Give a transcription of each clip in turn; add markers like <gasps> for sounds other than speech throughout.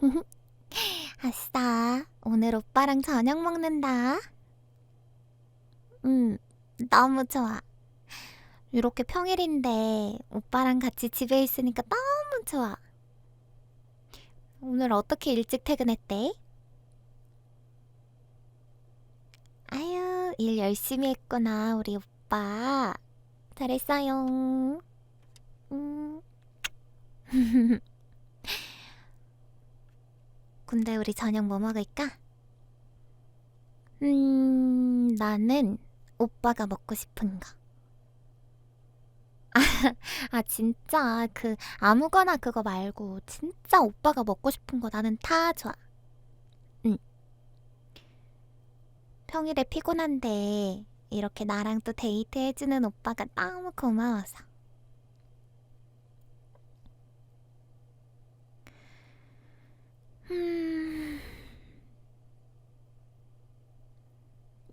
<laughs> 아싸, 오늘 오빠랑 저녁 먹는다. 음, 너무 좋아. 이렇게 평일인데 오빠랑 같이 집에 있으니까 너무 좋아. 오늘 어떻게 일찍 퇴근했대? 아유, 일 열심히 했구나, 우리 오빠. 잘했어요. 음. <laughs> 근데 우리 저녁 뭐 먹을까? 음, 나는 오빠가 먹고 싶은 거. 아, 진짜 그 아무거나 그거 말고 진짜 오빠가 먹고 싶은 거 나는 다 좋아. 응. 평일에 피곤한데 이렇게 나랑 또 데이트 해주는 오빠가 너무 고마워서. 음.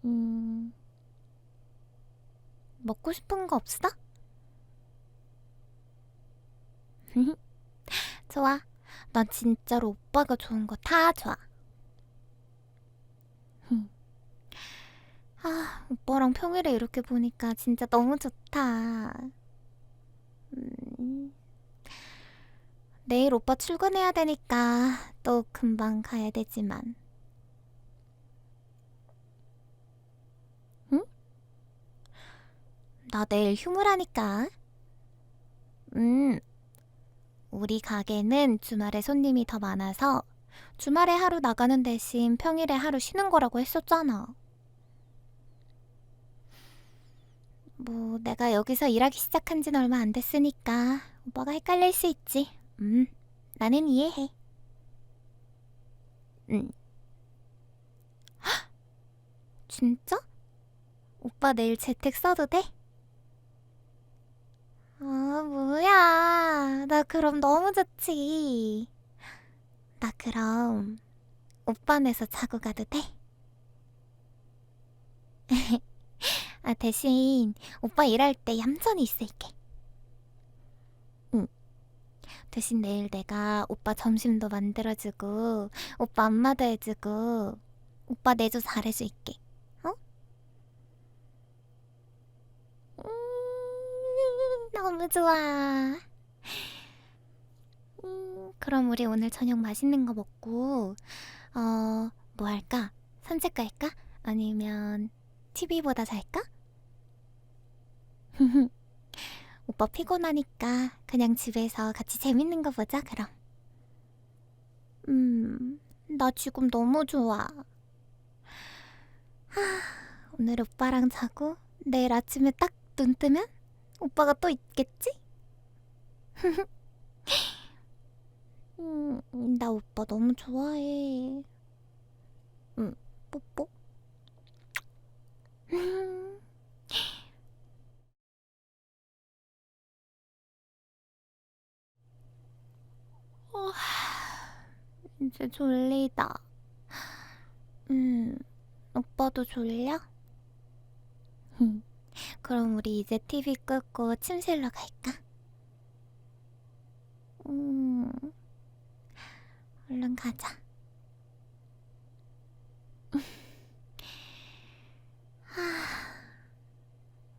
음. 먹고 싶은 거 없어? <laughs> 좋아. 난 진짜로 오빠가 좋은 거 다 좋아. <laughs> 아, 오빠랑 평일에 이렇게 보니까 진짜 너무 좋다. 음, 내일 오빠 출근해야 되니까 또 금방 가야 되지만. 응? 나 내일 휴무라니까. 음, 우리 가게는 주말에 손님이 더 많아서 주말에 하루 나가는 대신 평일에 하루 쉬는 거라고 했었잖아. 뭐, 내가 여기서 일하기 시작한 지는 얼마 안 됐으니까 오빠가 헷갈릴 수 있지. 음, 나는 이해해. 음. 헉! <gasps> 진짜? 오빠 내일 재택 써도 돼? 아, 뭐야. 나 그럼 너무 좋지. 나 그럼 오빠네서 자고 가도 돼? <laughs> 아, 대신 오빠 일할 때 얌전히 있을게. 응. 대신 내일 내가 오빠 점심도 만들어주고, 오빠 안마도 해주고, 오빠 내조 잘해줄게. 어? 음, 너무 좋아. 음, 그럼 우리 오늘 저녁 맛있는 거 먹고, 어, 뭐 할까? 산책 갈까? 아니면 TV보다 잘까? <laughs> 오빠 피곤하니까 그냥 집에서 같이 재밌는 거 보자, 그럼. 음, 나 지금 너무 좋아. 하, 오늘 오빠랑 자고 내일 아침에 딱 눈 뜨면 오빠가 또 있겠지? <laughs> 음, 나 오빠 너무 좋아해. 음, 뽀뽀. 음. 어, 이제 졸리다. 음, 오빠도 졸려? 음, 그럼 우리 이제 TV 끄고 침실로 갈까? 음, 얼른 가자.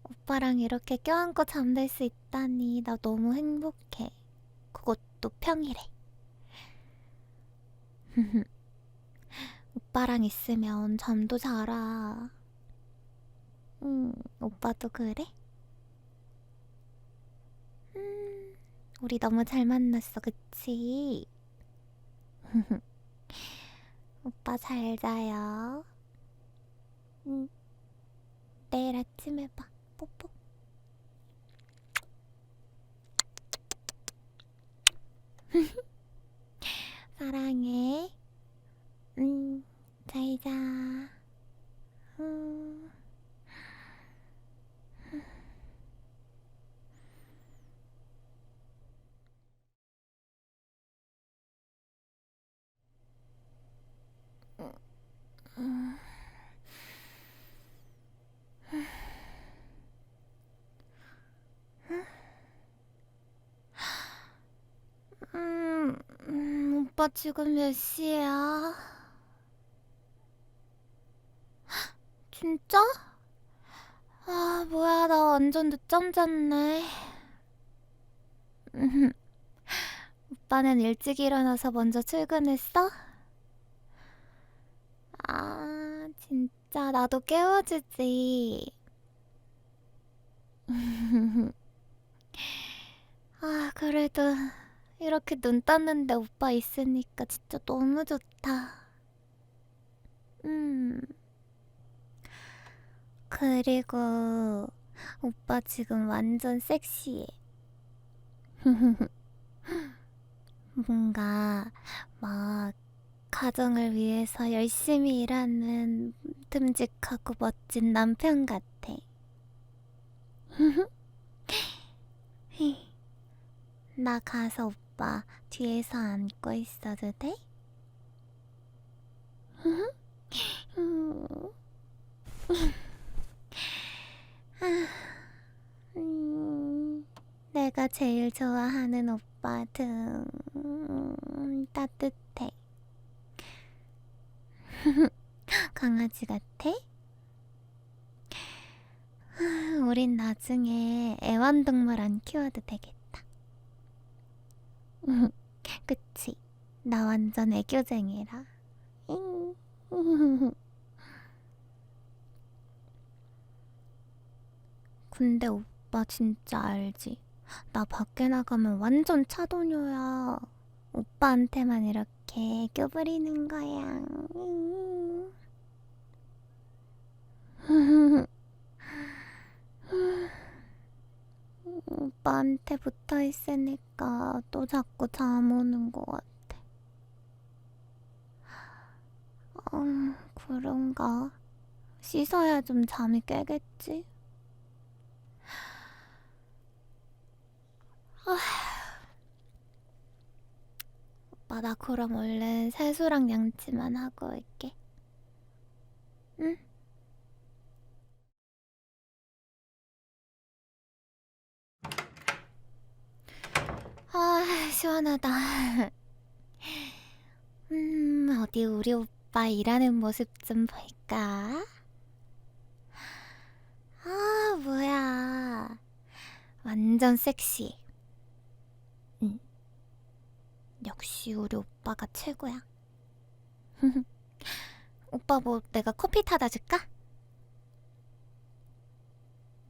오빠랑 이렇게 껴안고 잠들 수 있다니 나 너무 행복해. 그것도 평일에. <laughs> 오빠랑 있으면 잠도 잘 와. 음, 오빠도 그래? 음, 우리 너무 잘 만났어, 그치? <laughs> 오빠 잘 자요. 음, 내일 아침에 봐. 뽀뽀. 사랑해. 음, 잘 자. 음. 음. 음, 오빠 지금 몇 시야? 진짜? 아, 뭐야, 나 완전 늦잠 잤네. 음, <laughs> 오빠는 일찍 일어나서 먼저 출근했어? 아, 진짜, 나도 깨워주지. <laughs> 아, 그래도 이렇게 눈 떴는데 오빠 있으니까 진짜 너무 좋다. 음. 그리고 오빠 지금 완전 섹시해. <laughs> 뭔가 막 가정을 위해서 열심히 일하는 듬직하고 멋진 남편 같아. <laughs> 나 가서 오빠 뒤에서 안고 있어도 돼? 음, 내가 제일 좋아하는 오빠 등 음, 따뜻해. 강아지 같아? 우린 나중에 애완동물 안 키워도 되겠다. <laughs> 그치? 나 완전 애교쟁이라. <laughs> 근데 오빠 진짜 알지? 나 밖에 나가면 완전 차도녀야. 오빠한테만 이렇게 애교 부리는 거야. <laughs> 오빠한테 붙어 있으니까 또 자꾸 잠 오는 것 같아. 음, 그런가? 씻어야 좀 잠이 깨겠지? 오빠, 나 그럼 얼른 세수랑 양치만 하고 올게. 응? 아, 시원하다. <laughs> 음, 어디 우리 오빠 일하는 모습 좀 볼까? 아, 뭐야. 완전 섹시. 응. 역시 우리 오빠가 최고야. <laughs> 오빠 뭐 내가 커피 타다 줄까?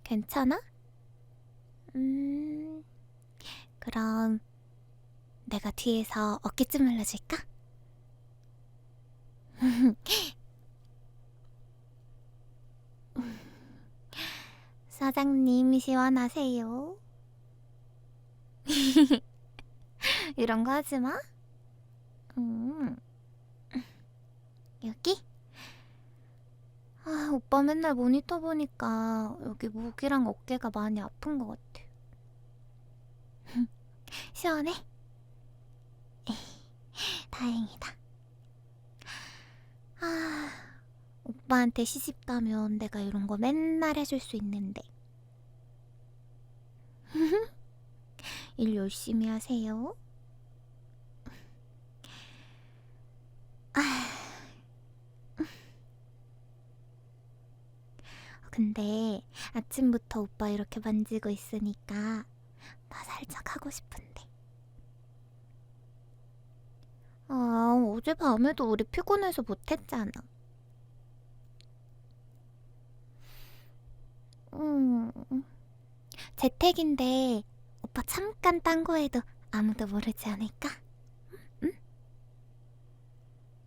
괜찮아? 음, 그럼 내가 뒤에서 어깨 좀 눌러줄까? 사장님 시원하세요? <laughs> 이런 거 하지 마. 음. 여기? 아, 오빠 맨날 모니터 보니까 여기 목이랑 어깨가 많이 아픈 것 같아. 시원해? <laughs> 다행이다. 아, 오빠한테 시집 가면 내가 이런 거 맨날 해줄 수 있는데. <laughs> 일 열심히 하세요. 아. <laughs> 근데 아침부터 오빠 이렇게 만지고 있으니까 나 살짝 하고 싶은데. 아, 어제 밤에도 우리 피곤해서 못했잖아. 음, 재택인데 오빠 잠깐 딴거 해도 아무도 모르지 않을까? 응?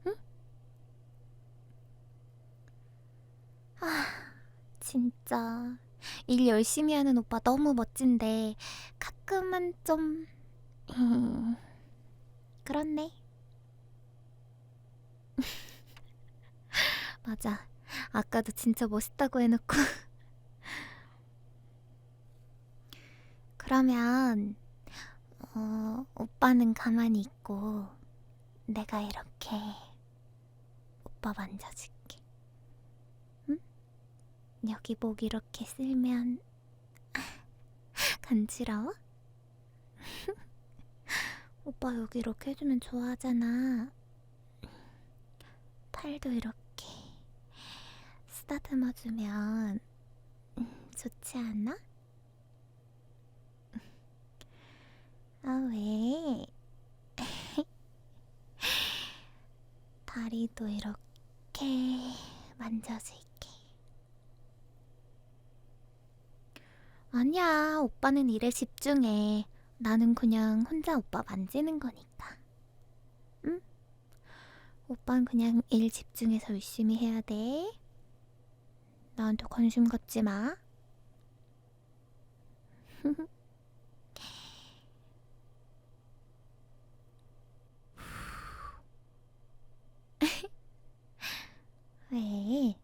응? 아, 진짜 일 열심히 하는 오빠 너무 멋진데 가끔은 좀 음, 그렇네. 맞아. 아까도 진짜 멋있다고 해놓고. <laughs> 그러면 어, 오빠는 가만히 있고 내가 이렇게 오빠 만져줄게. 응? 여기 목 이렇게 쓸면 <laughs> 간지러워? <laughs> 오빠 여기 이렇게 해주면 좋아하잖아. 팔도 이렇게 쓰다듬어주면 음, 좋지 않아? 아, 왜? <laughs> 다리도 이렇게 만져줄게. 아니야, 오빠는 일에 집중해. 나는 그냥 혼자 오빠 만지는 거니까. 응? 오빠는 그냥 일 집중해서 열심히 해야 돼. 나한테 관심 갖지 마. <laughs> 왜?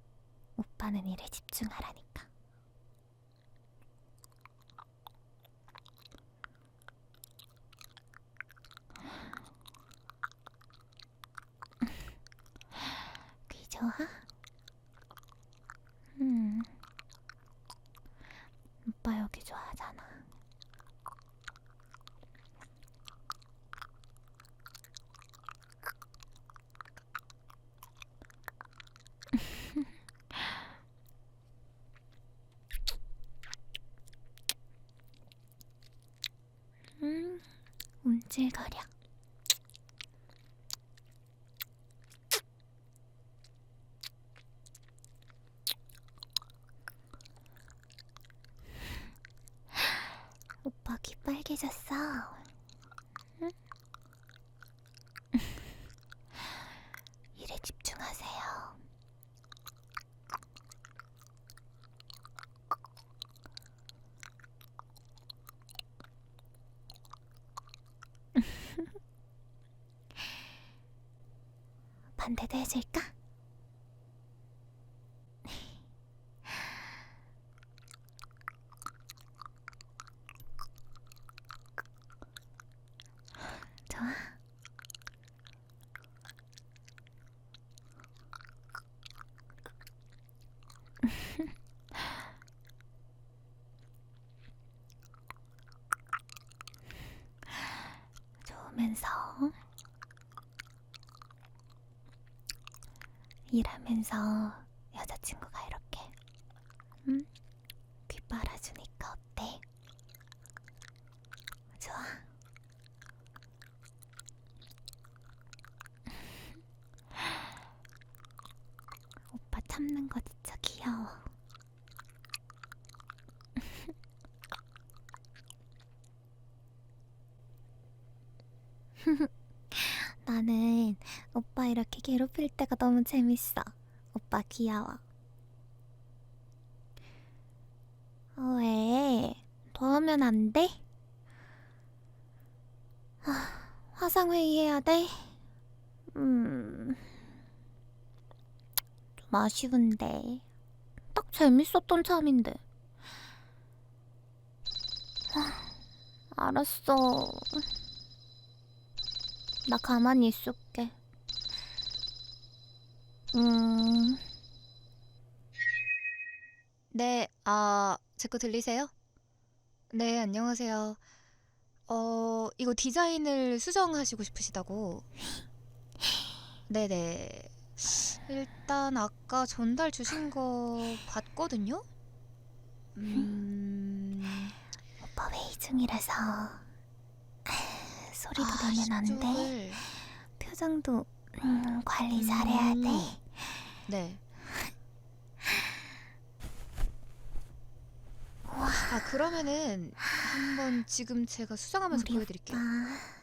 오빠는 일에 집중하라니까. 귀 좋아? 음. 오빠 여기 좋아하잖아. <laughs> 음, 움찔거려. 응? 일에 집중하세요. <laughs> 반대도 해줄까? 좋아. 좋으면서 일하면서 여자친구가 이렇게 응? 귀 빨아주니까 어때? 좋아. 오빠 참는 거 진짜 귀여워. <laughs> 나는 오빠 이렇게 괴롭힐 때가 너무 재밌어. 오빠 귀여워. 어, 왜? 더 하면 안 돼? 아, 화상회의 해야 돼? 음. 좀 아쉬운데. 딱 재밌었던 참인데. 아, 알았어. 나 가만히 있을게. 음, 네, 아, 제 거 들리세요? 네, 안녕하세요. 어, 이거 디자인을 수정하시고 싶으시다고? 네네. 일단 아까 전달 주신 거 봤거든요? 음, 오빠 회의 중이라서 소리도 아, 내면 안 돼. 표정도 음, 관리 잘해야 음. 돼. 네. 아, 그러면은 한번 지금 제가 수정하면서 우리 보여드릴게요. 오빠